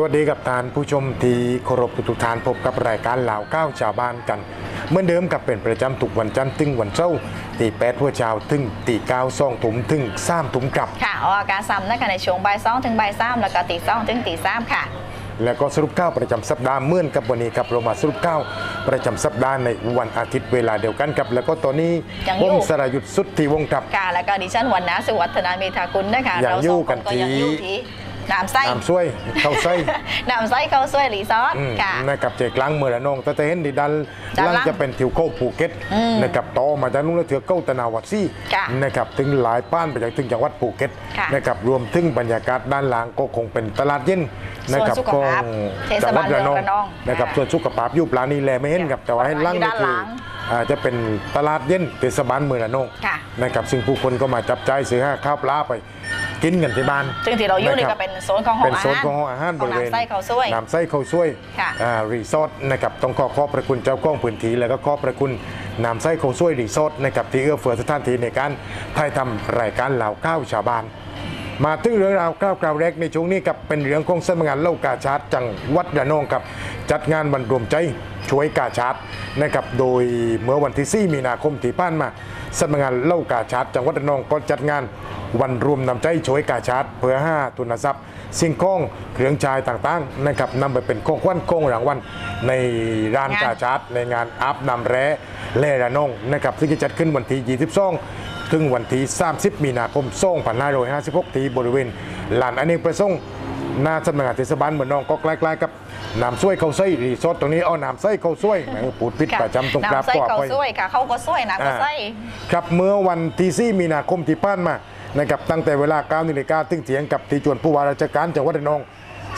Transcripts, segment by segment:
สวัสดีกับท่านผู้ชมที่เคารพทุกๆท่านพบกับรายการเหล่าก้าวชาวบ้านกัน เหมื่อนเดิมกับเป็นประจำทุกวันจันทร์ถึงวันเสาร์ตีแปดหัวเช้าถึงตีเก้าสองถุมถึงสามถุมกลับ ค่ะออกอากาศซ้ำนะคะในช่วงบ่ายสองถึงบ่ายสามแล้วก็ตีสองถึงตีสามค่ะ แล้วก็สรุปข่าวประจำสัปดาห์เมื่อนกับวันนี้ครับเรามาสรุปข่าวประจำสัปดาห์ในวันอาทิตย์เวลาเดียวกันครับ แล้วก็ตอนนี้ยังวอยู่งสรายุทธสุทธิวงศ์ครับ ค่ะแล้วก็ดิฉันวันนะสุวัฒนาเมธากุลนะคะยังเราอยู่สองคกันนก็ยังที่ อยู่ที่ น้ำไส้น้ำช่วยเข้าไส้น้ำไส้เขาวช่วยรีสอร์ทอืมค่ะนะครับเจกล้างเมื่อละน้องแต่จะเห็นดีดันด้านล่างล่างจะเป็นทิวเข้าภูเก็ตอืมนะครับต่อมาจากนู้นแล้วเถือเข้าตะนาวัดซี่ค่ะนะครับถึงหลายป้านไปจากถึงจังหวัดภูเก็ตค่ะนะครับรวมถึงบรรยากาศด้านหล่างก็คงเป็นตลาดเย็นนะครับส่วนสุขภาพของเทศบาลเมืองระนองนะครับค่ะส่วนสุขภาพอยุบลานี่แลไม่เห็นครับแต่ว่าให้ล่างอยู่นี่ด้านคืหลัองอ่าจะเป็นตลาดเย็นเทศบาลเมืองระนองค่ะนะครับซึ่งผู้คนก็มาจับจ่ายซื้อห้าข้าวปลาไป กินกันที่บ้านซึ่งที่เราอยู่นี่ะคก็บเป็นโซนของหอเป็นอาโซหารนของห้องอาหารบริเวณของน้ำไส้เขาวช่วยน้ำไส้เขาวช่วยค่ะอ่ารีสอร์ทนะครับต้องขอขอบพระคุณเจ้าก้องพื้นที่แล้วก็ขอบพระคุณน้ำไส้เขาวช่วยรีสอร์ทนะครับที่เอื้อเฟื้อสถานที่ในการถ่ายทำรายการเหล่าก้าวชาวบ้านมาถึงเรื่องราวก้าวกล่าวแรกในช่วงนี้กับเป็นเรื่องของสำนักงานเล่ากาชาร์ดจังหวัดระนองกับจัดงานวันรวมใจช่วยกาชาร์ดนะครับโดยเมื่อวันที่ 4 มีนาคมที่ผ่านมาสำนักงานเล่ากาชาร์ดจังหวัดระนองก็จัดงาน วันรวมนำใจช่วยกาชาร์ดเพื่อห้าทุนทรัพย์ สิ่งของเครื่องใช้ต่างๆนะครับนำไปเป็นของขวัญของรางวัลในร้านงานกาชาร์ดในงานอัพนำแร้แล่ระนองนะครับซึ่งจะจัดขึ้นวันที่22ถึงวันที่ 30 มีนาคม 2556 ที่บริเวณลานอเนกประสงค์ หน้าสำนักงานเทศบาลเมืองนองก็ใกล้ๆกับน้ำซ้วยเขาไส้รีสอร์ทตรงนี้เอาน้ำไส้เขาซ้วยแหมพูดผิดค่ะประจำตรงกราบน้ำไส้ก็เขาไปวช่วยค่ะเขาก็ช่วยน้ำก็ไส้ครับเมื่อวันที่4มีนาคมที่ผ่านมานะครับตั้งแต่เวลา9นาฬิกาถึงเถียงกับที่จวนผู้ว่าราชการจังหวัดระนอง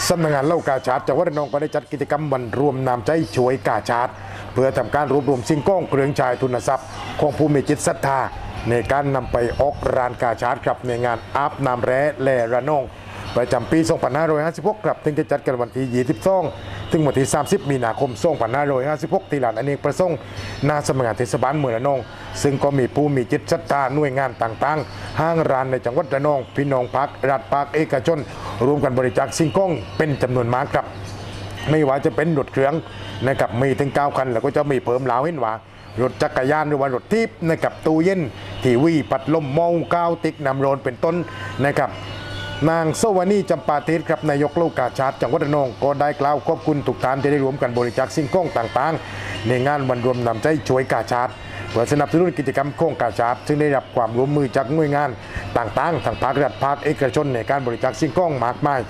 สำนักงานเล่ากาชาดจังหวัดระนองก็ได้จัดกิจกรรมวันรวมนำใจช่วยกาชาดเพื่อทำการรวบรวมสิ่งของเครื่องใช้ทุนทรัพย์ ของผู้มีจิตศรัทธาในการนำไปออกรานกาชาดครับในงานอาบน้ำแร่แล่ระนอง ประจำปี 2556ครับถึงจะจัดกันวันที่ 22 ถึงวันที่ 30 มีนาคม 2556 ที่ลานอเนกประสงค์หน้าสำนักงานเทศบาลเมืองระนอง ซึ่งก็มีผู้มีจิตศรัทธาหน่วยงานต่างๆ ห้างร้านในจังหวัดระนอง พี่น้องพักรัฐพักเอกชนรวมกันบริจาคสิ่งของเป็นจำนวนมากครับ ไม่ว่าจะเป็นรถเครื่องนะครับมีถึง9คัน แล้วก็จะมีเพิ่มเหลาเห็นว่ารถจักรยานหรือว่ารถทิพย์นะครับตู้เย็นทีวีปัดลมเมาก้าวติ๊กนำโรนเป็นต้นนะครับ นางสวานีจำปาเทศครับนายกโลกาชาติจังหวัดระนองก็ได้กล่าวขอบคุณทุกท่านที่ได้ร่วมกันบริจาคสิ่งของต่างๆ ในงานวันรวมนำใจช่วยกาชาติเพื่อสนับสนุนกิจกรรมโครงกาชาติซึ่งได้รับความร่วมมือจากหน่วยงานต่างๆทางภาครัฐภาคเอกชนในการบริจาคสิ่งของมากมาย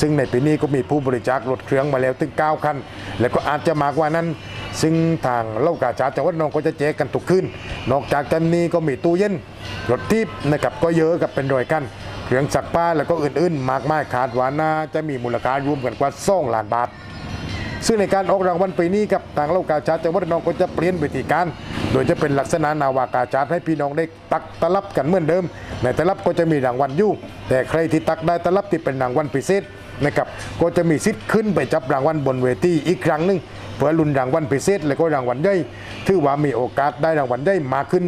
ซึ่งในปีนี้ก็มีผู้บริจาครถเครื่องมาแล้วถึง 9 คัน และก็อาจจะมากกว่านั้น ซึ่งทางเล่ากาชาติจังหวัดนองก็จะแจกกันทุกคืนนอกจากกันนี้ก็มีตู้เย็นรถทิพย์นะครับก็เยอะกับเป็นรอยกัน เครื่องซักผ้าแล้วก็อื่นๆ มากมายคาดวาน่าจะมีมูลค่ารวมกันกว่า2ล้านบาท ซึ่งในการออกรางวัลปีนี้กับทางเล่ากาชาติจังหวัดนองก็จะเปลี่ยนวิธีการ โดยจะเป็นลักษณะนาวากาชาตให้พี่น้องได้ตักตลับกันเหมือนเดิม ในตลับก็จะมีรางวัลอยู่แต่ใครที่ตักได้ตลับที่เป็นรางวัลพิเศษนะครับก็จะมีสิทธิ์ขึ้นไปจับรางวัลบนเวทีอีกครั้งหนึ่งเพื่อลุ้นรางวัลพิเศษ และก็รางวัลใหญ่ถือว่ามีโอกาสได้รางวัลใหญ่มากขึ้น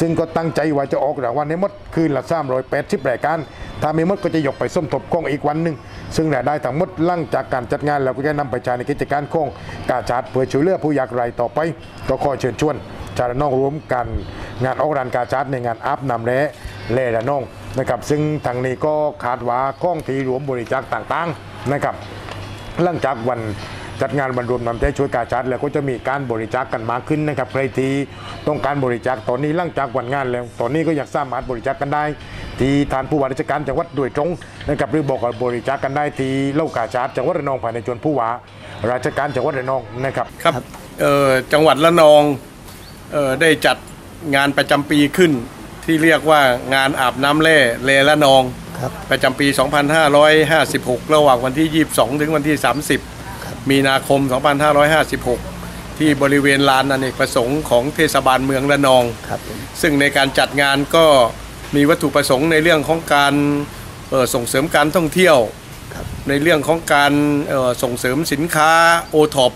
ซึ่งก็ตั้งใจว่าจะออกรางวัลให้มดคืนละ380รายการถ้าม่หมดก็จะยกไปส้มทบกล้องอีกวันหนึ่งซึ่งรายได้ทั้งหมดลั่งจากการจัดงานเราก็จะนำไปใช้ในกิจการโครงกาชาดเพื่อช่วยเหลือผู้ยากไร้ต่อไป ก็ขอเชิญชวนชาวระนองร่วมกันงานออกรานกาชาดในงานอัพนำแร่แล่ระนองนะครับซึ่งทางนี้ก็คาดว่าข้องทีรวมบริจาคต่างๆนะครับหลังจากวัน จัดงานบรรรวมนำใจช่วยกาชาดแล้วก็จะมีการบริจาคกันมากขึ้นนะครับใครที่ต้องการบริจาคตอนนี้หลังจากวันงานแล้ว ตอนนี้ก็อยากสามารถบริจาคกันได้ ที่ทานผู้ว่าราชการจังหวัดโดยตรงนะครับหรือบอกว่าบริจาคกันได้ที่เล่ากาชาดจังหวัดระนองภายในจวนผู้ว่าราชการจังหวัดระนองนะครับครับเอ่อจังหวัดละนองเอ่อได้จัดงานประจำปีขึ้น ที่เรียกว่างานอาบน้ำแร่เลละนองครับประจำปี 2556 ระหว่างวันที่ 22 ถึงวันที่ 30 มีนาคม 2556 ที่บริเวณลานอเนกประสงค์ของเทศบาลเมืองละนอง ครับผมซึ่งในการจัดงานก็มีวัตถุประสงค์ในเรื่องของการเอ่อส่งเสริมการท่องเที่ยว ครับในเรื่องของการเอ่อส่งเสริมสินค้าโอท็อป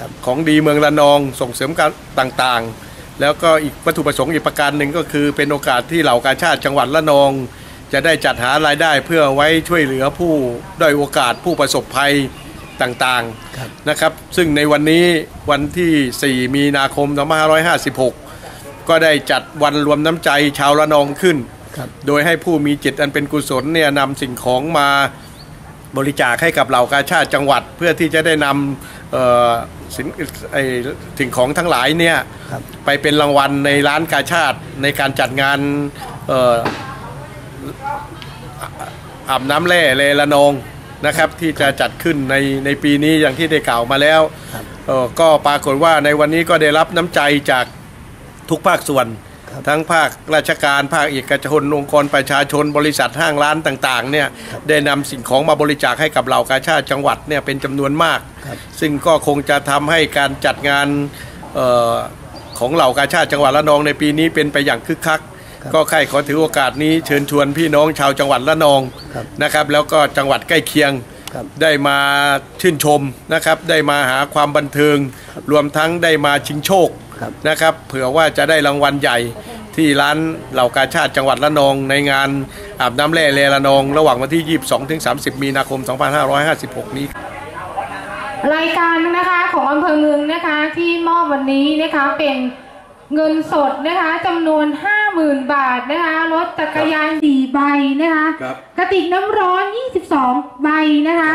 ครับของดีเมืองระนองส่งเสริมการต่างๆ แล้วก็อีกวัตถุประสงค์อีกประการหนึ่งก็คือเป็นโอกาสที่เหล่ากาชาติจังหวัดระนอง จะได้จัดหารายได้เพื่อไว้ช่วยเหลือผู้ด้อยโอกาสผู้ประสบภัย ต่างครับๆนะครับ ซึ่งในวันนี้วันที่ 4 มีนาคม 2556 ก็ได้จัดวันรวมน้ำใจชาวระนองขึ้นครับโดยให้ผู้มีจิตอันเป็นกุศลเนี่ยนำสิ่งของมาบริจาคให้กับเหล่ากาชาติจังหวัดเพื่อที่จะได้นำเอ่อสินไอสิ่งของทั้งหลายเนี่ยครับไปเป็นรางวัลในร้านกาชาติในการจัดงานเอ่ออาบน้ำแร่เลละนอง นะครับที่จะจัดขึ้นในในปีนี้อย่างที่ได้กล่าวมาแล้วครับเอ่อก็ปรากฏว่าในวันนี้ก็ได้รับน้ำใจจากทุกภาคส่วนครับทั้งภาคราชการภาคเอกชนองค์กรประชาชนบริษัทห้างร้านต่างๆเนี่ยได้นำสิ่งของมาบริจาคให้กับเหล่ากาชาติจังหวัดเนี่ยเป็นจำนวนมากครับซึ่งก็คงจะทำให้การจัดงานเออของเหล่ากาชาติจังหวัดละนองในปีนี้เป็นไปอย่างคึกคักครับ ก็ใครขอถือโอกาสนี้เชิญชวนพี่น้องชาวจังหวัดละนองครับนะครับ แล้วก็จังหวัดใกล้เคียงครับได้มาชื่นชมนะครับ ได้มาหาความบันเทิง รวมทั้งได้มาชิงโชคครับนะครับเผื่อว่าจะได้รางวัลใหญ่ที่ร้านเหล่ากาชาติจังหวัดละนองในงานอาบน้ำแร่เลละนอง ระหว่างวันที่ 22ถึง30 มีนาคม 2556 นี้ รายการนะคะของอำเภอเมืองนะคะที่มอบวันนี้นะคะเป็น เงินสดนะคะจำนวน 50,000 บาทนะคะรถจักรยาน4ใบนะคะครับกระติกน้ำร้อน 22 ใบนะคะ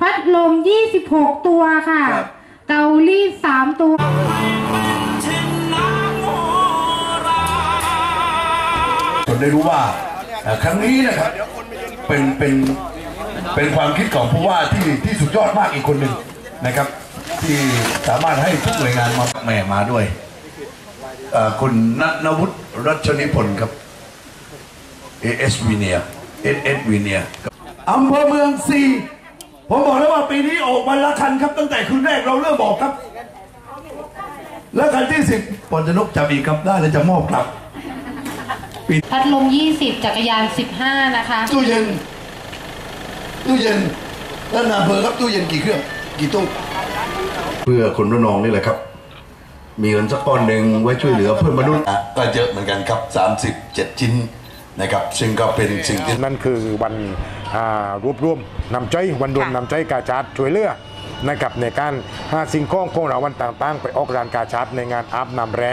พัดลม 26 ตัวค่ะ ครับ เตารีด 3 ตัวจนได้รู้ว่าเอ่อครั้งนี้นะครับเป็นเป็นเป็นความคิดของผู้ว่าที่ที่สุดยอดมากอีกคนหนึ่งนะครับ ที่สามารถให้ทุกหน่วยงานมาแม่มาด้วยเอ่อ คุณณนวุฒิรัชนิพนธ์ครับ AS v i n e r SS v i n e r อำเภอเมืองสี่ผมบอกแล้วว่าปีนี้ออกวันละคันครับ ตั้งแต่คืนแรกเราเริ่มบอกครับ และคันที่สิบปนชนกจับอีกครับได้เลยจะมอบกลับพัดลม 20 จักรยาน 15 นะคะ ตู้เย็น ตู้เย็นด้านอำเภอครับตู้เย็นกี่เครื่อง กี่ตู้ เพื่อคนระนองนี่แหละครับ มีเงินสักก้อนหนึ่งไว้ช่วยเหลือเพื่อนมนุษย์ก็เยอะเหมือนกันครับ 37 ชิ้นนะครับ ซึ่งก็เป็นสิ่งที่นั่นคือวันอ่ารวบรวมนำใจวันรวมค่ะนำใจกาชาดช่วยเหลือนะครับในการหาสิ่งของของเราวันต่างๆ ไปออกร้านกาชาดในงานอาบน้ำแร่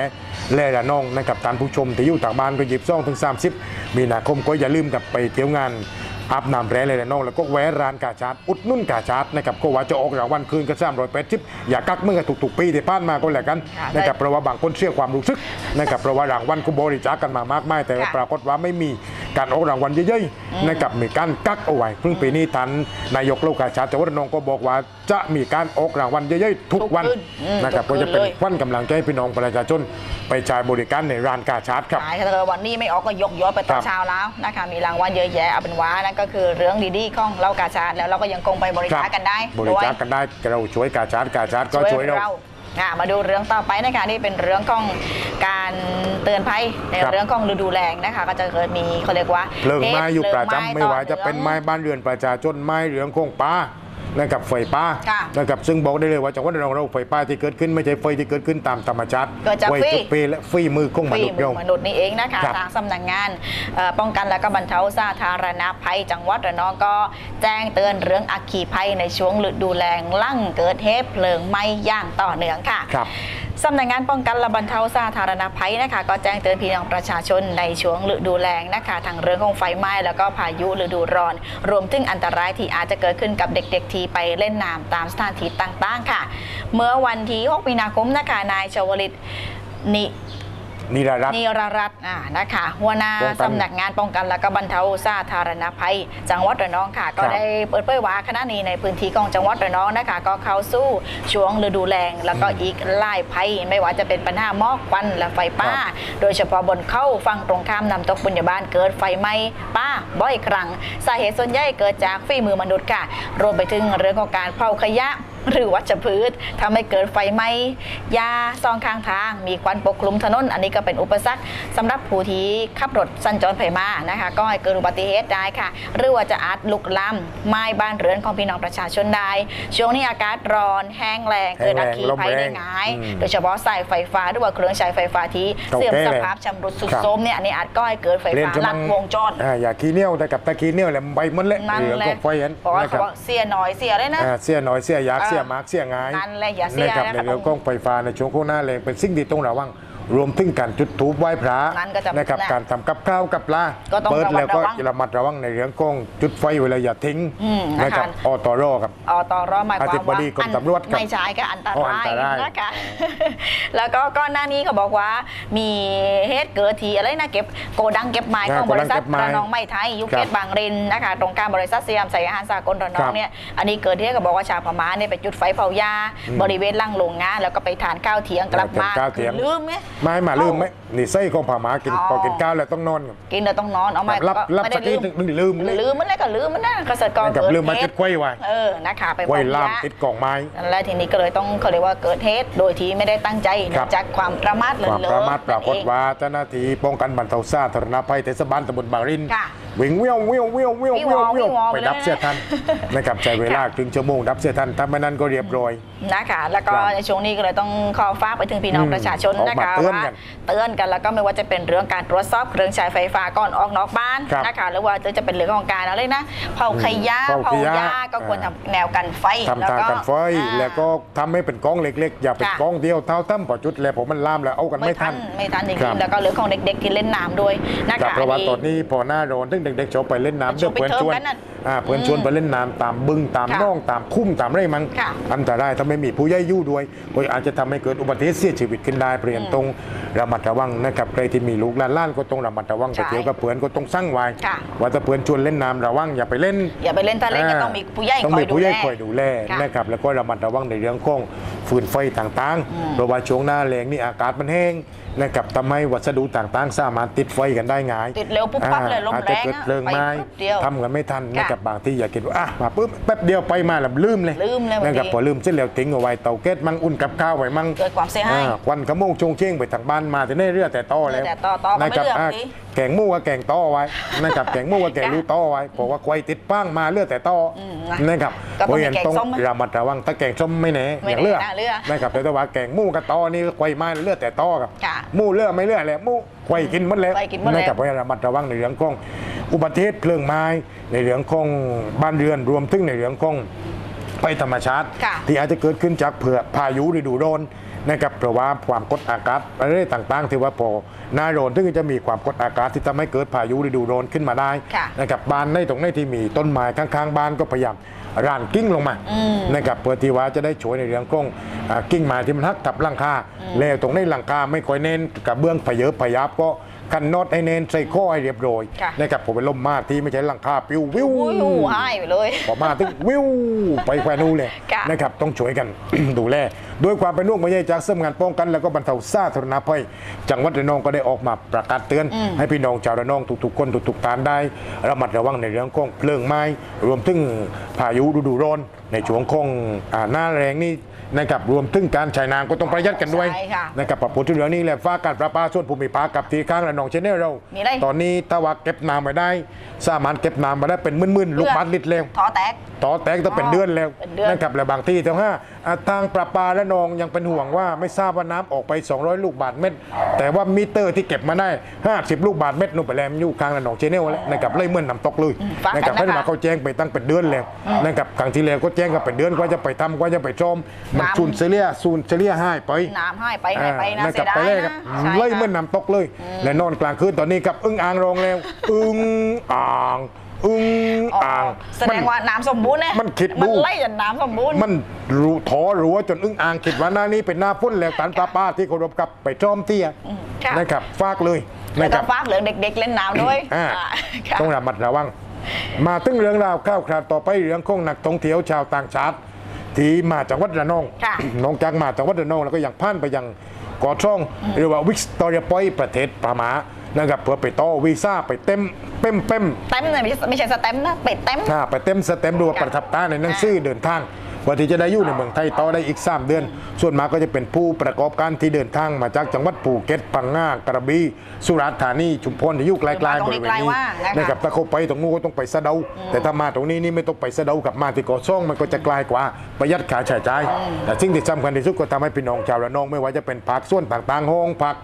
แล่ระนองนะครับท่านผู้ชมที่อยู่ต่างบ้านก็หยิบซ่องถึง 30 มีนาคมก็อย่าลืมกับไปเที่ยวงาน อาบน้ำแร่แล่ระนองแล้วก็แวะร้านกาชาดอุดหนุ่นกาชาดนะครับก็ว่าจะออกรางวัลคืนกันสามร้อยแปดสิบอย่ากักเมื่อถูกๆปีที่ผ่านมาก็แล้วกันค่ะนะครับเพราะว่าบางคนเชื่อความรู้สึกนะครับเพราะว่ารางวัลก็บริจาคกันมามากมายแต่ว่าค่ะปรากฏว่าไม่มีการออกรางวัลเยอะๆนะครับมีการกักเอาไว้ซึ่งปีนี้ท่านนายกโลกาชาติจังหวัดระนองก็บอกว่าจะมีการออกรางวัลเยอะๆทุกวันทุกคืนอืมนะครับทุก็กคืนจะเป็นเลยขวัญกำลังใจให้พี่น้องประชาชนไปใช้บริการในร้านกาชาติครับ หายถ้าเกิดวันนี้ไม่ออกก็ยกยอดไปตอครันบเช้าแล้วนะคะมีรางวัลเยอะแยะเอาเป็นว่านั่นก็คือเรื่องดีๆของเรากาชาดแล้วเราก็ยังคงไปบริจาคกันได้บริจาคกันได้เราช่วยกาชาติกาชาติก็ช่วยเรา อะมาดูเรื่องต่อไปนะคะนี่เป็นเรื่องของการเตือนภัยในครับ เรื่องของฤดูแล้งนะคะ ก็จะเกิดมีเขาเรียกว่าเพลิงไหม้อยู่เพลิประงจำไม่ว่าจะเป็นไม้ต่อบ้านเรือนประชาชนไม้เหลืองโค้งป้า นะครับไฟป้าค่ะนะครับซึ่งบอกได้เลยว่าจังหวัดระนองเราไฟป้าที่เกิดขึ้นไม่ใช่ไฟที่เกิดขึ้นตามธรรมชาติเกิดจากไฟฟรีจุดปีและฟรีมือของมฝีนุษย์มืเราอมนุษย์นี่เองนะคะครับทางสำนักงานเอ่อป้องกันและก็บรรเทาสาธารณภัย จังหวัดระนองก็แจ้งเตือนเรื่องอัคคีภัยในช่วงฤดูแล้งลั่งเกิดเหตุเพลิงไหม้อย่างต่อเนื่องค่ะ ครับ สำนักงานป้องกันและบรรเทาสาธารณภัยนะคะ ก็แจ้งเตือนพี่น้องประชาชนในช่วงฤดูแล้งนะคะทางเรื่องของไฟไหม้แล้วก็พายุฤดูร้อน รวมถึงอันตรายที่อาจจะเกิดขึ้นกับเด็กๆ ที่ไปเล่นน้ำตามสถานที่ต่างๆค่ะ เมื่อวันที่ 6 มีนาคมนะคะนายชวลิตนิ นิรรัตน์ นิรรัตน์อ่านะคะ หัวหน้าป้องกันสำนักงานป้องกันและก็บรรเทาสาธารณภัย จังหวัดระนองค่ะ ก็ครับได้เปิดเผยว่าขณะนี้ในพื้นที่ของจังหวัดระนองนะคะ ก็เข้าสู่ช่วงฤดูแล้งแล้วก็อีกหลายภัย ไม่ว่าจะเป็นปัญหาหมอกควันและไฟป่า ครับโดยเฉพาะบนเข้าฝั่งตรงข้ามนำตกบุญญาบาลเกิดไฟไหม้ป่าบ่อยครั้งสาเหตุส่วนใหญ่เกิดจากฝีมือมนุษย์ค่ะรวมไปถึงเรื่องของการเผาขยะ หรือวัชพืชทำให้เกิดไฟไหม้ยาซองข้างทาง มีควันปกคลุมถนน อันนี้ก็เป็นอุปสรรคสำหรับผู้ที่ขับรถสัญจรไปมานะคะ ก็ให้เกิดอุบัติเหตุได้ค่ะ หรือว่าจะอาจลุกลามไหม้บ้านเรือนของพี่น้องประชาชนได้ ช่วงนี้อากาศร้อนแห้งแรงเกิดอัคคีภัยได้ง่ายอืมโดยเฉพาะสายไฟฟ้าหรือว่าเครื่องใช้ไฟฟ้าที่เก่าเสื่อมแก่สภาพชำรุดสุดครับโทรมเนี่ยอันนี้อาจก็ให้เกิดไฟฟ้าลัดวงจรอ่าอย่าขี้เหนียวแต่กับตะขี้เหนียวแหละใบมันเละนั่นเหลืองแหละก็ไฟเห็นเพราะว่านะคเขารับบอกเสียหน่อยเสียเลยนะอ่าเสียหน่อยเสียยากเออเสียมากเสียงายนั่นแหละอย่าเสียนะครับนะคะในเรื่องของไฟฟ้าในช่วงโควิดหน้าแรงเป็นสิ่งที่ต้องระวัง รวมถึงการจุดธูปไหว้พระนั่นก็จะนะครับนะการทำกับข้าวกับปลาก็ต้องเปิดแล้วก็ระมัดระวัง ระมัดระวังในเรื่องของจุดไฟเวลาอย่าทิ้งอืมนะครับนะคะอตรครับอตรหมายความอธิบว่าดีกรมตำรวจครับไม่ใช่ก็อันตอ๋ออัรานยตรายนะคะ แล้วก็ก่อนหน้านี้เขาบอกว่ามีเหตุเกิดที่อะไรนะเก็บโกดังเก็บไม้อ่าของบริษัทโกดังเก็บไม้ระนองไม่ไทยยุคครับเขตบางรินนะคะตรงกลารบริษัทสยามสายอาหารสากลระนอครังบเนี่ยอันนี้เกิดที่เขาบอกว่าชาวพม่าเนี่ยไปจุดไฟเผายาบริเวณล่างโรงงาน แล้วก็ไปทานข้าวเที่ยงกลับมาข้าวเที่ยงลืมไหมไม่มาลืมไหมนี่ไส้ของผ่าหมากินอ๋อ พอกินข้าวแล้วต้องนอนครับกินแล้วต้องนอนเอาไม่รับก็รับไม่ได้สักนิดนึงลืมเลยลืมมันเลยก็ลืมมันนะเกษตรกรกับเกิดลืมมาเหจุดไฟไว้เออนะคะไปไว้เผาลามยาติดกล่องไม้ นั่นแหละทีนี้ก็เลยต้องเขาเรียกว่าเกิดเหตุโดยที่ไม่ได้ตั้งใจครัเนื่อบงจากความประมาทเลิความนเล่ปอระมาทปรากฏนั่นเองว่าเจ้าหน้าที่ป้องกันบรรเทาสาธารณภัยเทศบาลตำบลบางริน ค่ะวิ่งเวี่ยวเวี่ยวเวี่ยวเวี่ยววิ่งเวี่ยววอเวี่ยววิ่งวอไปไปเลยดับเสียทันนะครับใช้เวลาค่ะครึ่งชั่วโมงดับเสียทันถ้าไม่นั้นก็เรียบร้อยนะคะแล้วก็ครับในช่วงนี้ก็เลยต้องขอฝากไปถึงพี่น้องอืมประชาชนออกนะมาคะเตือนว่ากันเตือนกันแล้วก็ไม่ว่าจะเป็นเรื่องการตรวจสอบเครื่องใช้ไฟฟ้าก่อนออกนอกบ้านครับนะคะหรือว่าจะเป็นเรื่องของการอะไรนะเผาขยะเผาเผาขยะหญ้าก็ควรทำแนวกันไฟทำทางกันไฟอ่าแล้วก็ทำให้เป็นกล้องเล็กๆ อย่าเป็นค่ะกล้องเดียวเท่าตั้มพอจุดแล้วผมมันลามแล้วเอากันไม่ทันไม่ทันจคริรังบๆแล้วก็เรื่องของเด็กๆที่เล่นน้ำด้วยนะกับคะเพราะว่าอัตอนนี้พอหน้าร้อนซึ่งเด็กๆชอบไปเล่นน้ำชอบไปเพื่อนชวนเทิมกันน่ะ อ่าเพื่อนชวนไปเล่นน้ำตามบึงตามค่ะน่องตามคุ้มตามไรมัน ค่ะอันตรายถ้าไม่มีผู้ใหญ่อยู่ด้วยก็อาจจะทำให้เกิดอุบัติเหตุเสียชีวิตขึ้นได้เปลี่ยนตรงระมัดระวังนะครับใครที่มีลูกหลานๆก็ต้องระมัดระวังใช่ไปเที่ยวกับเพื่อนก็ต้องสั่งไว้ค่ะ ว่าถ้าเพื่อนชวนเล่นน้ำระวังอย่าไปเล่น อย่าไปเล่นทะเลก็ต้องมีผู้ใหญ่ต้องคอมียดูผู้ใหแล ญ่คอยดูแลค่ะนะครับแล้วก็ระมัดระวังในเรื่องของฟืนไฟต่างๆเพราะว่าช่วงหน้าแรงนี่อากาศมันแห้งนะครับทำให้วัสดุต่างๆ สามารถติดไฟกันได้ง่ายติดเร็วปุ๊บปั๊บเลยลมอาจแรจะงเกิดอะเพลิงไหม้ไปปุ๊บเดียวทำกันไม่ทันค่ะนะครับบางที่อย่าคิดว่าอะมาปุ๊บแป๊บเดียวไปมาแล้วลืมเลยลืมเลยบางทีนะครับพอลืมเสร็จแล้วทิ้งเอาไว้เตาแก๊สมั่งอุ่นกับข้าวไว้มั่งเกิดความเสียหายอ่ควันขโมงชงเชงไปทางบ้านมาแต่ในเรือแต่ต้อแล้วเรือแต่ต้อต้อก็ไม่นะครับเลือกอะสิแกงหมูกับแกงต้อไว้นะครับแกงหมูกับแกงลูกต้อไว้เพราะว่าควายติดป้างมาเลือดแต่ต้ออมนะนะครับก็ต้องมีเพราะฉะนั้นแกงต้องส้มไหมระมัดระวังถ้าแกงส้มไม่แน่ไม่อย่างเลือดแน่นะเลือดนะครับแต่ว่าแกงหมูกับต้อนี่ควายมาเลือดแต่ต้อครับค่ะหมูเลือดไม่เลือดแล้วหมูควายกินหมดแล้วควายกินหมดแล้วนะครับเพราะฉะนั้นระมัดระวังในเรื่องของอุบัติเหตุเพลิงไหม้ ในเรื่องของบ้านเรือนรวมถึงในเรื่องของภัยธรรมชาติ ค่ะที่อาจจะเกิดขึ้นจากเผื่อพายุฤดูร้อนนะครับเพราะว่าความกดอากาศอะไรต่างๆที่ว่าพอหน้าร้อนถึงจะมีความกดอากาศที่ทำให้เกิดพายุฤดูร้อนขึ้นมาได้ค่ะ นะครับบ้านในตรงในที่มีต้นไม้ข้างๆ บ้านก็พยายามร่านกิ้งลงมานะครับเพื่อที่ว่าจะได้ช่วยในเรื่องของอ่ากิ้งไม้ที่มันหักทับหลังคาแล้วตรงในหลังคาไม่ค่อยเน้นกับเบื้องพะเยอะพะยับก็ กันน็อตให้เน้นใส่ข้อให้เรียบร้อยค่ะ นะครับผมเป็นลมมากที่ไม่ใช่หลังคาปิววิว อุ้ยหูหายไปเลย พอมาถึงวิวไปแควนูเลยค่ะนะครับต้องช่วยกัน ดูแลด้วยความเป็นห่วงเป็นใยจากสำนักงานป้องกัน และก็บรรเทาสาธารณภัยจังหวัดระนองก็ได้ออกมาประกาศเตือน ให้พี่น้องชาวระนองทุกๆคนทุกๆท่านได้ระมัดระวังในเรื่องของเพลิงไหม้รวมถึงพายุฤดูร้อนในช่วงของอ่าหน้าแรงนี่ นะครับรวมถึงการใช้น้ำก็ต้องประหยัดกันด้วยใช่ค่ะนะครับปรับปรุงเรื่องนี้แหละฟ้าการประปาส่วนภูมิภาคกับที่ข้างระนองเชนเนลเรา มีอะไร ตอนนี้ถ้าว่าเก็บน้ำไว้ได้ สามารถเก็บน้ำมาได้เป็นหมื่นๆลูกบาศก์ลิตรแล้วท้อแตก ต่อแตกต้องเป็นเดือนแล้วเป็นเดือน นะครับและบางที่ทั้งห้าอะทางประปาและนองยังเป็นห่วงว่าไม่ทราบว่าน้ำออกไป 200 ลูกบาทเม็ดแต่ว่ามิเตอร์ที่เก็บมาได้ 50 ลูกบาทเม็ดนู่นไปแล้วมันอยู่กลางระนองเชนเนลแล้วนะครับเลยเหมื่อนน้ำตกเลยฝากกันนะครับนะคะเพราะว่าเขาแจ้งไปตั้งเป็นเดือนแล้วนะครับครั้งที่แล้วก็แจ้งกันเป็นเดือนก็จะไปทำก็จะไปชมมันน้ำซูนเซเลียซูนเซเลียให้ไป น้ำให้ไปให้ไปนะอ่าเสียดายไปเลยนะครับใช่เลยค่ะเหมื่อนน้ำตกเลย และนอนกลางคืนตอนนี้กับอึ้งอ่างรองแล้ว อึ้งอ่างอึ้งอ๋ออ่างแสดงว่าน้ำสมบูรณ์นะมันคิดดู มันไล่จนน้ำสมบูรณ์ มันรู้ถอรู้ว่าจนอึ้งอ่างคิดว่าหน้านี้เป็นหน้าพุ่นแล้วการปลาป้าที่เคารพกับไปจอมเตี้ยค่ะ นะครับฟากเลยแล้วนะคก็รับ ฟากเหลืองเด็ก ๆ เล่นน้ำด้วยอ่าอ่าค่ะ ต้องระมัดระวัง มาถึงเรื่องราวข้าวคราวต่อไปเรื่องของนักท่องเที่ยวชาวต่างชาติ ที่มาจากวัดระนองค่ะ น้องจากมาจากวัดระนองแล้วก็ยังผ่านไปยังเกาะช่องหรือว่าวิกตอเรียปอยประเทศพม่านะครับเพื่อไปต่อวีซ่าไปเต็มเต็มเต็ม เต็มเลยไม่ใช่ไม่ใช่สเต็มนะเป็ดเต็มอ่าไปเต็มสเต็มดูว่าค่ะประทับตาในหนังสือเดินทาง ว่าที่จะได้อยู่ในเมืองไทยต่อได้อีก 3 เดือน ส่วนมากก็จะเป็นผู้ประกอบการที่เดินทางมาจากจังหวัดภูเก็ตพังงากระบี่สุราษฎร์ธานีชุมพรที่อยู่ใกล้ๆบริเวณนี้นะครับถ้าเขาไปตรงนู้นก็ต้องไปสะเดาแต่ถ้ามาตรงนี้นี่ไม่ต้องไปสะเดากับมาที่เกาะซ่องมันก็จะไกลกว่าประหยัดค่าใช้จ่ายแต่สิ่งที่สำคัญที่สุดก็ทำให้พี่น้องชาวระนองไม่ว่าจะเป็นภาคส่วนต่างๆห้องพัก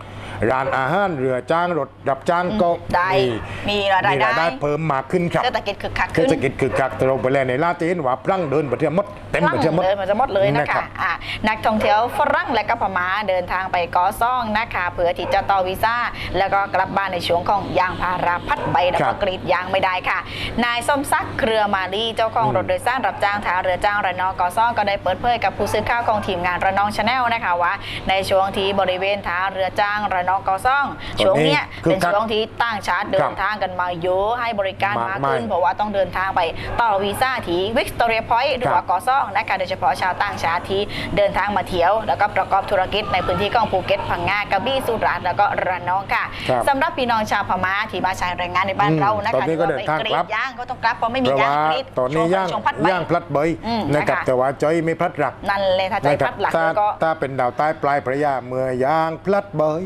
ร้านอาหารเรือจ้างรถรับจ้างก็ได้ มีมีรายได้มีรายได้เพิ่มมากขึ้นครับเศรษฐกิจคึกคักเศรขึ้นษฐกิจคือคักตรงไปแล้วในลาตีนว่าพรั่งเดินไปเที่ยวมดเต็มฝไปรั่งเที่ยวมดเดินมาจะหมดเลยนะนะครัคะบอะนักท่องเที่ยวฝรั่งและก็พม่าเดินทางไปก่อซ่องนะคะเพื่อที่จะต่อวีซ่า แล้วก็กลับบ้านในช่วงของยางพาราพัดใบแล้วครัก็บกรีดยางไม่ได้ค่ะ นายสมศักดิ์เครือมาลีเจ้าของรถโดยสารรับจ้างท่าเรือจ้างระนองก่อซ่องก็ได้เปิดเผยกับผู้สื่อข่าวของทีมงานระนองชาแนลนะคะว่า ในช่วงที่บริเวณท่าเรือจ้างระนองก่อซ่องช่วงเนี้ยคือเป็นคักช่วงที่ต่างชาติเดิครันบทางกันมาเยอะให้บริการมามากมายขึ้น เพราะว่าต้องเดินทางไปต่อวีซ่าที่วิกตอเรียพอยต์หรือว่าก่อสร้างนะคะโดยเฉพาะชาวต่างชาติที่เดินทางมาเที่ยว แล้วก็ประกอบธุรกิจในพื้นที่ของภูเก็ตพังงากระบี่สุราษฎร์แล้วก็ระนองค่ะครับสำหรับพี่น้องชาวพม่าที่มาใช้แรงงานในบ้านอืมเรานะตอนคะนี้ก็ที่ว่เดินทางไปกรีกลัดบยางก็ต้องกลับเพราะไม่เพมีราะยางว่ากรีดตอนนี้ช่วย่างช่วงพัดใบย่างพลัดเบยอืมนะครับนะคะแต่ว่าจอยไม่พลัดหลักนั่นเลยถ้าใจนะคพัรับดหลักถ้าแล้วก็ถ้าเป็นดาวใต้ปลายพระยาเมื่อยางพลัดเบย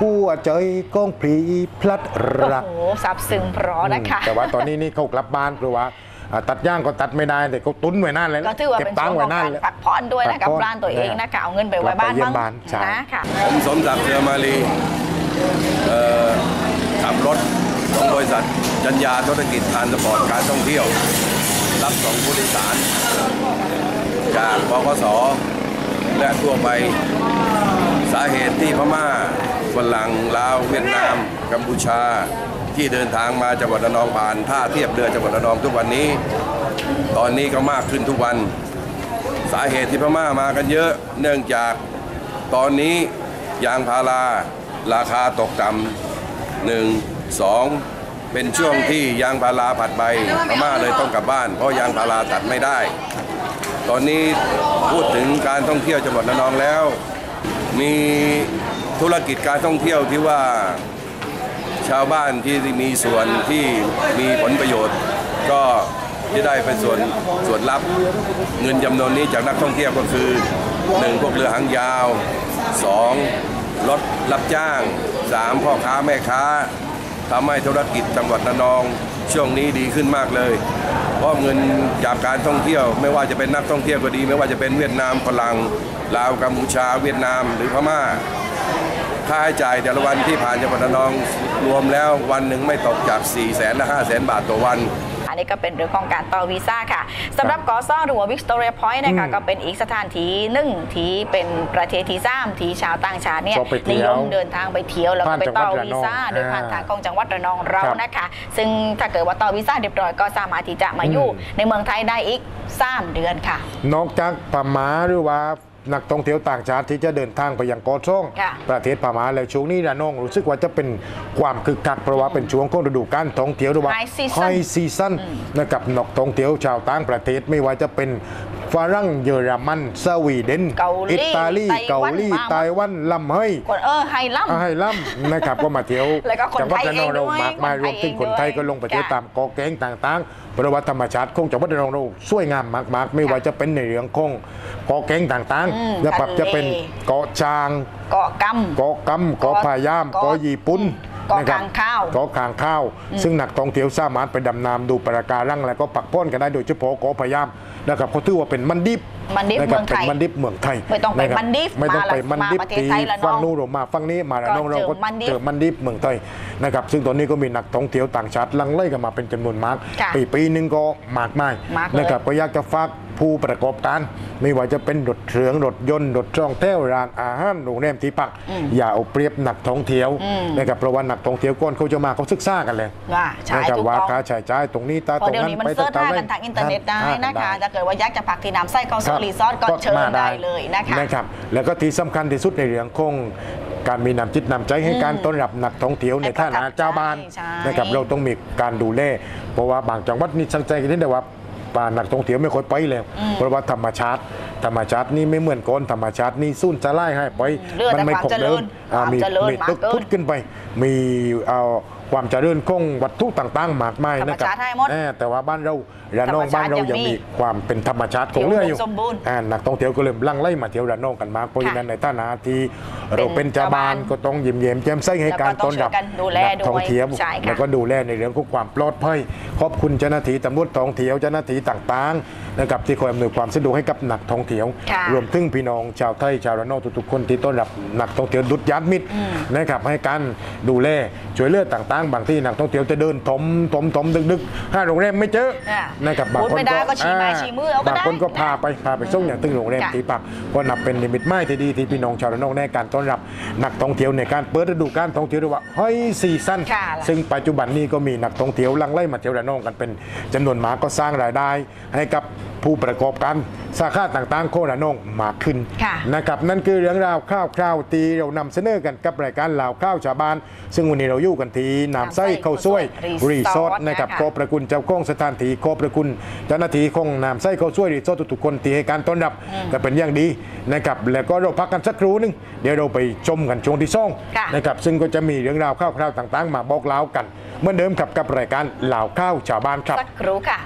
หัวใจก้องพรีพลัดโอ้รักโหซับซึ้งเพราะนะคะ แต่ว่าตอนนี้นี่เขากลับบ้านเพราะว่าอ่าตัดย่างก็ตัดไม่ได้แต่เขาตุ้นไว้นั่นเลยก็ถือว่าเก็บเป็นตัช่งวงค์ขไว้องนั่นการเลยพักผ่อนด้วยนะกับพักผ่อนบ้านตัวเองนะคะเอาเงินไปไว้กลับไปบ้านเยี่ยบ้ามงบ้านใช่นะคะผมสมศักดิ์เสือมาลีเอ่อขับรถของบริษัทจัญญาธุรกิจทานสปอร์ตการท่องเที่ยว รับส่งผู้โดยสาร จากบกสและทั่วไป สาเหตุที่พม่าฝรั่งลาวเวียดนาม กัมพูชา ที่เดินทางมาจังหวัดระนองผ่านท่าเทียบเรือจังหวัดระนองทุกวันนี้ ตอนนี้ก็มากขึ้นทุกวัน สาเหตุที่พม่ามากันเยอะ เนื่องจากตอนนี้ยางพาราราคาตกต่ำหนึ่งสองเป็นช่วงที่ยางพาราผัดใบพม่าเลยต้องกลับบ้าน เพราะยางพาราตัดไม่ได้ ตอนนี้พูดถึงการท่องเที่ยวจังหวัดระนองแล้ว มีธุรกิจการท่องเที่ยวที่ว่าชาวบ้านที่มีส่วนที่มีผลประโยชน์ ก็ที่ได้เป็นส่วนส่วนรับเงินจำนวนนี้จากนักท่องเที่ยวก็คือ 1. พวกเรือหางยาว 2. รถรับจ้าง 3. พ่อค้าแม่ค้าทำให้ธุรกิจจังหวัดระนอง ช่วงนี้ดีขึ้นมากเลย เพราะเงินจากการท่องเที่ยว ไม่ว่าจะเป็นนักท่องเที่ยวก็ดี ไม่ว่าจะเป็นเวียดนามฝรั่งลาวกัมพูชา เวียดนามหรือพม่า ค่าใช้จ่ายแต่ละวันที่ผ่านจังหวัดระนองรวมแล้ววันหนึ่งไม่ตกจาก4ี่แสนและห้าแสนบาทต่อวัน นนี้ก็เป็นเรื่องของการต่อวีซ่าค่ะสำหรับก่อสร้างหรือว่าวิกตอเรียพอยต์นะคะก็เป็นอีกสถานที่หนึ่งที่เป็นประเทศที่สามที่ชาวต่างชาติเนี่ยก็ไปเที่นิยยวมเดินทางไปเที่ยวแล้วก็ผ่านไปต่อจังหวัดระนองวีซ่าโดยผ่านอ่าทางของจังหวัดระนองเราครับนะคะ ซึ่งถ้าเกิดว่าต่อวีซ่าเรียบร้อยก็สามารถที่จะมาอยู่อืมในเมืองไทยได้อีก3เดือนค่ะ นอกจากพม่าหรือว่า นักท่องเที่ยวต่างชาติที่จะเดินทางไปยังเกาะช่องค่ะประเทศพม่าแล้วช่วงนี้ระนองรู้สึกว่าจะเป็นความคึกคักเพราะว่าเป็นช่วงของฤดูการท่องเที่ยวหรือว่า High season ไฮซีซั่นนะครับนอกท่องเที่ยวชาวต่างประเทศไม่ว่าจะเป็นฝรั่งเยอรมันสวีเดนเกาหลีอิตาลีไต้เกาหวันหลีมาหมดไต้หวันลำเฮ้ย คนเออไฮลัมอ่าให้ล่ำนะครับ ก็มาเที่ยวแล้วก็คนจังหวัดไทยระนองเราเองด้วยมากมายคนไทยรวมถึงคนไทยเองด้วยก็ลงไปเที่ยวค่ะ ตามเกาะแก๊งต่าง ๆประวัติธรรมชาติของจังหวัดระนองเราสวยงามมากๆ ไม่ว่าจะเป็นในเรื่องของเกาะแก๊งต่างอืมๆนะครับทะเล จะเป็นเกาะช้าง เกาะกเกาะกำเกาะพายามเกาะเกาะญี่ปุ่นเกาะนะครับคางข้าวเกาะคางข้าว ซึ่งนักท่องเที่ยวสามารถไปดำน้ำดูปะการังแล้วก็ปักพ้นกันได้โดยเฉพาะเกาะพายามนะครับเขาถือว่าเป็นมันดิบมันดิบะครับเมืองไทยเป็นมันดิบเมืองไทยไม่ต้องไปะครับมันดิบไม่ต้องไปมาละมันดิบมาประเทศที่ไทยละน้องฝั่งนู้นหรือมาฝั่งนี้มาระนองเราก็ก็เจอมันดิบเจอมันดิบเมืองไทยนะครับซึ่งตอนนี้ก็มีนักท่องเที่ยวต่างชาติหลังไล่กันมาเป็นจำนวนมากค่ะปีปีหนึงก็มากมายมากเลยนะครับก็อยากจะฝากผู้ประกอบการ ไม่ว่าจะเป็นรถเรืองรถยนต์รถช่องแถวร้านอาหารโรงแรมที่พัก อย่าเอาเปรียบนักท่องเที่ยวนะครับเพราะว่านักท่องเที่ยวก่อนเขาจะมาเขาศึกษากันเลยว่าใช่นะครับถูกว่าต้องค่าใช้จ่ายตรงนี้ตาเพราะตรงเดี๋ยวนั้นนี้มันไปเซิร์ชตรงหานั้นกันทางอินเทอร์เน็ตได้หานะกัคะได้ถ้าเกิดว่าอยากจะพักที่น้ำไส้เขาโซครับรีสอร์ทก็เชิญมาได้เลยนะคะนะครับแล้วก็ที่สำคัญที่สุดในเรื่องของการมีน้ำจิตน้ำใจให้การต้อนรับนักท่องเที่ยวในให้ประฐาทับนะเจ้าบ้านใช่นะครับเราต้องมีการดูแลเพราะว่าบางจังหวัดนี่สังใจกันที่แต่ว่าป่านักท่องเที่ยวไม่ค่อยไปแล้วเพราะว่าธรรมชาติ ธรรมชาตินี่ไม่เหมือนก่อนธรรมชาตินี่สุ่นจะไล่ให้ไปเรื่องแต่ไม่ความเจริญอ่าความมีเจริญมีมากตึกเกินพุทธขึ้นไป มีเอา ความเจริญของวัตถุต่างๆมากมายนะครัธรรมชาติให้หมดเออแต่ว่าบ้านเราระนองธรรมชาติบ้านเรายังยังมีมีความเป็นธรรมชาติของเรืออยู่สมบูรณ์อ่านักท่องเที่ยวก็เริ่มลังไล่มาเที่ยวระนองกันมากเพราะฉะนั้นในฐานะที่เราเป็นชาวบ้านก็ต้องยิ้มเยี่ยมแจ่มใสให้การต้อนรับแล้วก็ต้องช่วยกันดูแลนักท่องเที่ยวด้วยใช่ค่ะแล้วก็ดูแลในเรื่องของความปลอดภัยขอบคุณเจ้าหน้าที่ตำรวจท่องเที่ยวเจ้าหน้าที่ต่างๆ นะครับที่คอยอำนวยความสะดวกให้กับนักท่องเที่ยว ค่ะรวมถึงพี่น้องชาวไทยชาวระนองทุกๆคนที่ต้อนรับนักท่องเที่ยวดุจยาดมิตรนะครับให้การดูแลช่วยเหลือต่างๆ บางที่นักท่องเที่ยวจะเดินถมถมถมดึกๆห้าโรงแรมไม่เจอค่ะนะครับบางพูดคนไม่ได้ก็ชี้ไม้ชี้มือเอาก็บางได้คนก็พาไปพาไปส่งอย่างตึงโรงแรมค่ะ ที่พักก็นับเป็นนิมิตหมายที่ดีที่พี่น้องชาวระนองในการต้อนรับนักท่องเที่ยวในการเปิดฤดูการท่องเที่ยวเรียกว่าห้อยซีซั่น ค่ะ ซึ่งปัจจุบันนี้ก็มีนักท่องเที่ยวหลังไล่มาเที่ยวระนองกันเป็นจำนวนมากก็สร้างรายได้ ให้กับผู้ประกอบการสาขาต่างๆ โคระนองมากขึ้นค่ะนะครับนั่นคือเรื่องราวข้าวคราวๆตีเรานำเสนอกันกับรายการลาวข้าวชาวบ้าน ซึ่งวันนี้เราอยู่กันที่น้ำไส้ข้าวซวยรีสอร์ทนะครับนะคะขอบพระคุณเจ้าของสถานที่ขอบพระคุณเจ้าหน้าที่ของน้ำไส้ข้าวซวยรีสอร์ททุกๆคนที่ให้การต้อนรับและเป็นอย่างดีนะครับแล้วก็เราพักกันสักครู่หนึงเดี๋ยวเราไปชมกันช่วงที่สองค่ะนะครับซึ่งก็จะมีเรื่องราวข้าวคราวต่าง ๆ มาบอกเล่ากันเหมื่อนเดิมกับกับรายการลาวข้าวชาวบ้านครับสักครู่ค่ะ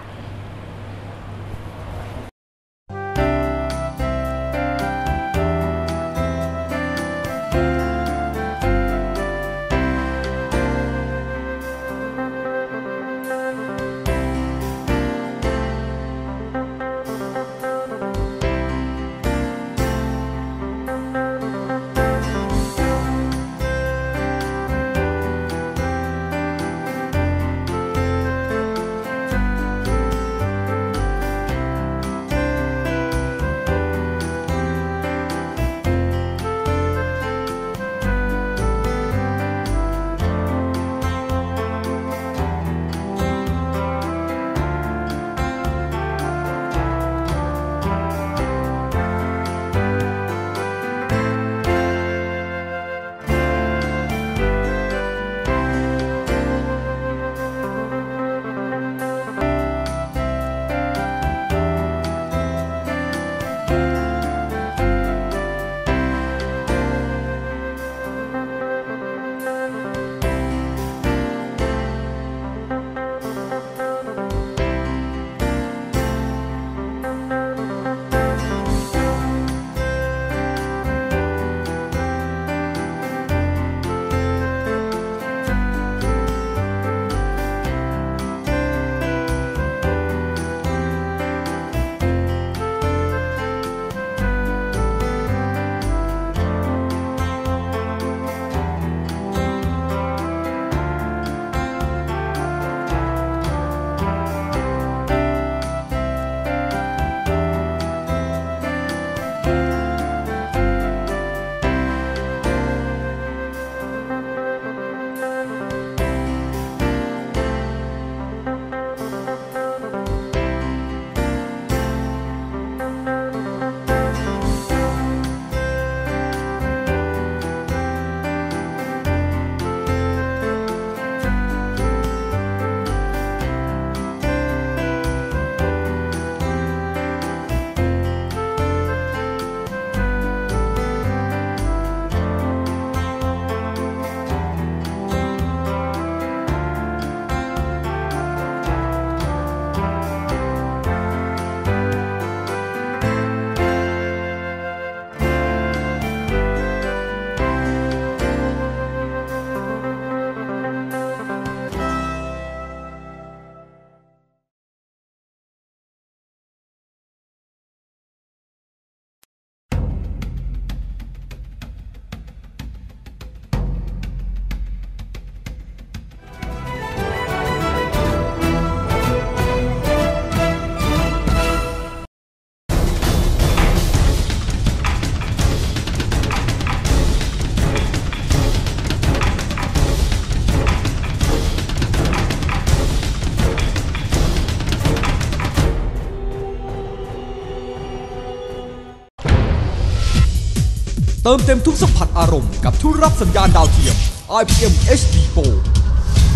ติมเต็มทุกสัมผัสอารมณ์กับทุกรับสัญญาณดาวเทียม IPM HD Pro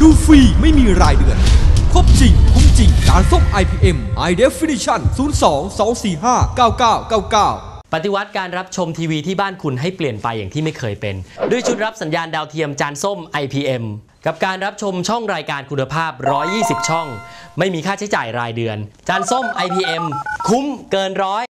ดูฟรีไม่มีรายเดือน ครบจริง คุ้มจริงการส่ง IPM High Definition 02 245 9999ปฏิวัติการรับชมทีวีที่บ้านคุณให้เปลี่ยนไปอย่างที่ไม่เคยเป็น ด้วยชุดรับสัญญาณดาวเทียมจานส้ม IPM กับการรับชมช่องรายการคุณภาพ 120 ช่อง ไม่มีค่าใช้จ่ายรายเดือน จานส้ม IPM คุ้มเกินร้อย